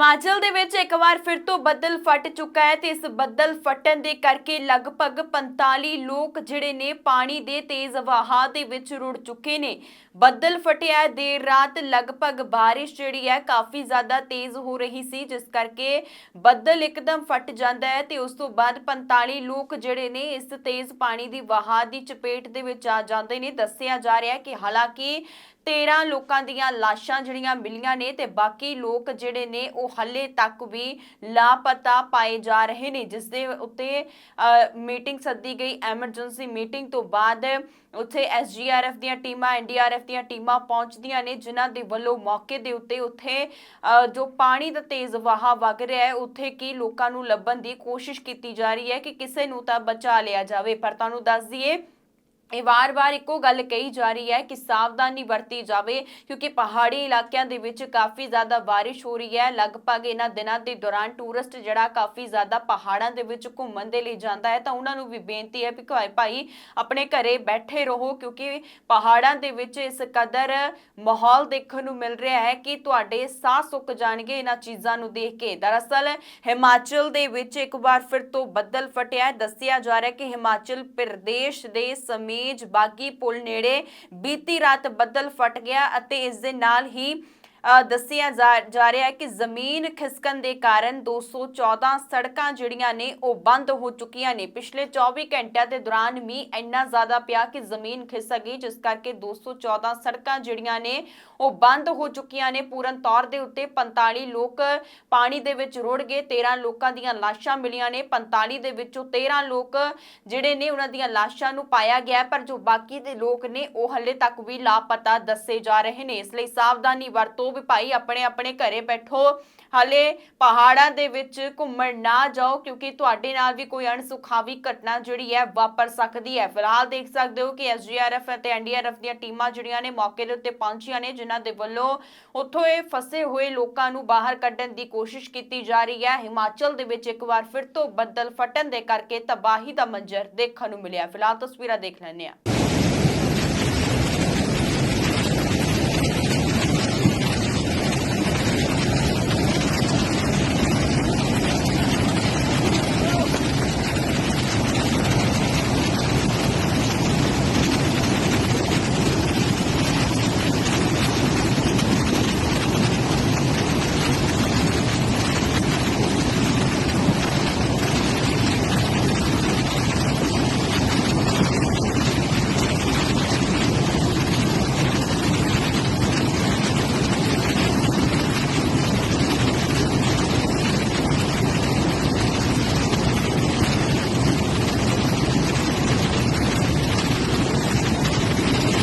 ਹਿਮਾਚਲ ਦੇ ਵਿੱਚ ਇੱਕ ਵਾਰ ਫਿਰ ਤੋਂ ਬੱਦਲ ਫਟ ਚੁੱਕਾ ਹੈ ਤੇ ਇਸ ਬੱਦਲ ਫਟਣ ਦੇ ਕਰਕੇ ਲਗਭਗ 45 ਲੋਕ ਜਿਹੜੇ ਨੇ ਪਾਣੀ ਦੇ ਤੇਜ਼ ਵਹਾਅ ਦੇ ਵਿੱਚ ਰੁੜ ਚੁੱਕੇ ਨੇ। ਬੱਦਲ ਫਟਿਆ ਦੇਰ ਰਾਤ ਲਗਭਗ ਬਾਰਿਸ਼ ਜਿਹੜੀ ਹੈ ਕਾਫੀ ਜ਼ਿਆਦਾ ਤੇਜ਼ ਹੋ ਰਹੀ ਸੀ, ਜਿਸ ਕਰਕੇ ਬੱਦਲ ਇੱਕਦਮ ਫਟ ਜਾਂਦਾ ਹੈ ਤੇ ਉਸ ਤੋਂ ਬਾਅਦ 45 ਲੋਕ ਜਿਹੜੇ ਨੇ ਇਸ ਤੇਜ਼ ਪਾਣੀ ਦੀ ਵਹਾਅ ਦੀ ਚਪੇਟ ਦੇ ਵਿੱਚ ਆ ਜਾਂਦੇ ਨੇ। ਦੱਸਿਆ ਜਾ ਰਿਹਾ ਹੈ ਕਿ ਹਾਲਾਂਕਿ 13 ਲੋਕਾਂ ਦੀਆਂ ਲਾਸ਼ਾਂ ਜਿਹੜੀਆਂ ਮਿਲੀਆਂ ਨੇ ਤੇ ਬਾਕੀ ਲੋਕ ਜਿਹੜੇ ਨੇ ਉਹ ਹੱਲੇ ਤੱਕ ਵੀ ਲਾਪਤਾ ਪਾਏ ਜਾ ਰਹੇ ਨੇ ਜਿਸ ਦੇ ਉੱਤੇ ਮੀਟਿੰਗ ਸੱਦੀ ਗਈ। ਐਮਰਜੈਂਸੀ ਮੀਟਿੰਗ ਤੋਂ ਬਾਅਦ ਉੱਥੇ ਐਸਜੀਆਰਐਫ ਦੀਆਂ ਟੀਮਾਂ ਐਨਡੀਆਰਐਫ ਦੀਆਂ ਟੀਮਾਂ ਪਹੁੰਚਦੀਆਂ ਨੇ, ਜਿਨ੍ਹਾਂ ਦੇ ਵੱਲੋਂ ਮੌਕੇ ਦੇ ਉੱਤੇ ਉੱਥੇ ਜੋ ਪਾਣੀ ਦਾ ਤੇਜ਼ ਵਹਾਅ ਵਗ ਰਿਹਾ ਹੈ, ਉੱਥੇ ਕੀ ਲੋਕਾਂ ਨੂੰ ਲੱਭਣ ਦੀ ਕੋਸ਼ਿਸ਼ ਕੀਤੀ ਜਾ ਰਹੀ ਹੈ ਕਿ ਕਿਸੇ ਨੂੰ ਤਾਂ ਬਚਾ ਲਿਆ ਜਾਵੇ। ਪਰ ਤੁਹਾਨੂੰ ਦੱਸ ਦਈਏ ਇਹ ਵਾਰ-ਵਾਰ ਇੱਕੋ ਗੱਲ ਕਹੀ ਜਾ ਰਹੀ ਹੈ ਕਿ ਸਾਵਧਾਨੀ ਵਰਤੀ ਜਾਵੇ, ਕਿਉਂਕਿ ਪਹਾੜੀ ਇਲਾਕਿਆਂ ਦੇ ਵਿੱਚ ਕਾਫੀ ਜ਼ਿਆਦਾ ਬਾਰਿਸ਼ ਹੋ ਰਹੀ ਹੈ। ਲਗਭਗ ਇਹਨਾਂ ਦਿਨਾਂ ਦੇ ਦੌਰਾਨ ਟੂਰਿਸਟ ਜਿਹੜਾ ਕਾਫੀ ਜ਼ਿਆਦਾ ਪਹਾੜਾਂ ਦੇ ਵਿੱਚ ਘੁੰਮਣ ਦੇ ਲਈ ਜਾਂਦਾ ਹੈ, ਤਾਂ ਉਹਨਾਂ ਨੂੰ ਵੀ ਬੇਨਤੀ ਹੈ ਕਿ ਭਾਈ ਭਾਈ ਆਪਣੇ ਘਰੇ ਬੈਠੇ ਰਹੋ, ਕਿਉਂਕਿ ਪਹਾੜਾਂ ਦੇ ਵਿੱਚ ਇਸ ਕਦਰ ਮਾਹੌਲ ਦੇਖਣ ਨੂੰ ਮਿਲ ਰਿਹਾ ਹੈ ਕਿ ਤੁਹਾਡੇ ਸਾਹ ਸੁੱਕ ਜਾਣਗੇ ਇਹਨਾਂ ਚੀਜ਼ਾਂ ਨੂੰ ਦੇਖ ਕੇ। ਦਰਅਸਲ ਹਿਮਾਚਲ ਦੇ ਵਿੱਚ ਇੱਕ ਵਾਰ ਫਿਰ ਤੋਂ ਬੱਦਲ ਫਟਿਆ। ਦੱਸਿਆ ਜਾ ਰਿਹਾ ਕਿ ਹਿਮਾਚਲ ਪ੍ਰਦੇਸ਼ ਦੇ ਸਮੇਜ ਬਾਗੀ ਪੁਲ ਨੇੜੇ ਬੀਤੀ ਰਾਤ ਬੱਦਲ ਫਟ ਗਿਆ ਅਤੇ ਇਸ ਦੇ ਨਾਲ ਹੀ ਦੱਸਿਆ ਜਾ ਜਾ ਰਿਹਾ ਹੈ ਕਿ ਜ਼ਮੀਨ ਖਿਸਕਣ ਦੇ ਕਾਰਨ 214 ਸੜਕਾਂ ਜਿਹੜੀਆਂ ਨੇ, ਉਹ ਬੰਦ ਹੋ ਚੁੱਕੀਆਂ ਨੇ। ਪਿਛਲੇ 24 ਘੰਟਿਆਂ ਦੇ ਦੌਰਾਨ ਮੀਂਹ ਇੰਨਾ ਜ਼ਿਆਦਾ ਪਿਆ ਕਿ ਜ਼ਮੀਨ ਖਿਸਕ ਗਈ, ਜਿਸ ਕਰਕੇ 214 ਸੜਕਾਂ ਜਿਹੜੀਆਂ ਨੇ, ਉਹ ਬੰਦ ਹੋ ਚੁੱਕੀਆਂ ਨੇ। ਪੂਰਨ ਤੌਰ ਦੇ ਉੱਤੇ 45 ਲੋਕ ਪਾਣੀ ਦੇ ਵਿੱਚ ਰੁੜ ਗਏ 13 ਲੋਕਾਂ ਦੀਆਂ ਲਾਸ਼ਾਂ ਮਿਲੀਆਂ ਨੇ। 45 ਦੇ ਵਿੱਚੋਂ 13 ਲੋਕ ਜਿਹੜੇ ਨੇ, ਉਹਨਾਂ ਦੀਆਂ ਲਾਸ਼ਾਂ ਨੂੰ ਪਾਇਆ ਗਿਆ ਪਰ ਜੋ ਬਾਕੀ ਦੇ ਲੋਕ ਨੇ, ਉਹ ਹਲੇ ਤੱਕ ਵੀ ਲਾਪਤਾ ਦੱਸੇ ਜਾ ਰਹੇ ਨੇ। ਇਸ ਲਈ ਸਾਵਧਾਨੀ ਵਰਤੋ ਵੀ ਭਾਈ ਆਪਣੇ ਆਪਣੇ ਘਰੇ ਬੈਠੋ, ਹਲੇ ਪਹਾੜਾਂ ਦੇ ਵਿੱਚ ਘੁੰਮਣ ਨਾ ਜਾਓ, ਕਿਉਂਕਿ ਤੁਹਾਡੇ ਨਾਲ ਵੀ ਕੋਈ ਅਣਸੁਖਾਵੀ ਘਟਨਾ ਜਿਹੜੀ ਹੈ ਵਾਪਰ ਸਕਦੀ ਹੈ। ਫਿਲਹਾਲ ਦੇਖ ਸਕਦੇ ਹੋ ਕਿ ਐਸਜੀਆਰਐਫ ਅਤੇ ਐਨਡੀਆਰਐਫ ਦੀਆਂ ਟੀਮਾਂ ਜਿਹੜੀਆਂ ਨੇ ਮੌਕੇ ਦੇ ਉੱਤੇ ਪਹੁੰਚੀਆਂ ਨੇ, ਜਿਨ੍ਹਾਂ ਦੇ ਵੱਲੋਂ ਉੱਥੋਂ ਇਹ ਫਸੇ ਹੋਏ ਲੋਕਾਂ ਨੂੰ ਬਾਹਰ ਕੱਢਣ ਦੀ ਕੋਸ਼ਿਸ਼ ਕੀਤੀ ਜਾ ਰਹੀ ਹੈ। ਹਿਮਾਚਲ ਦੇ ਵਿੱਚ ਇੱਕ ਵਾਰ ਫਿਰ ਤੋਂ ਬੱਦਲ ਫਟਣ ਦੇ ਕਰਕੇ ਤਬਾਹੀ ਦਾ ਮੰਜ਼ਰ ਦੇਖਣ ਨੂੰ ਮਿਲਿਆ। ਫਿਲਹਾਲ ਤਸਵੀਰਾਂ ਦੇਖ ਲੈਂਦੇ ਹਾਂ।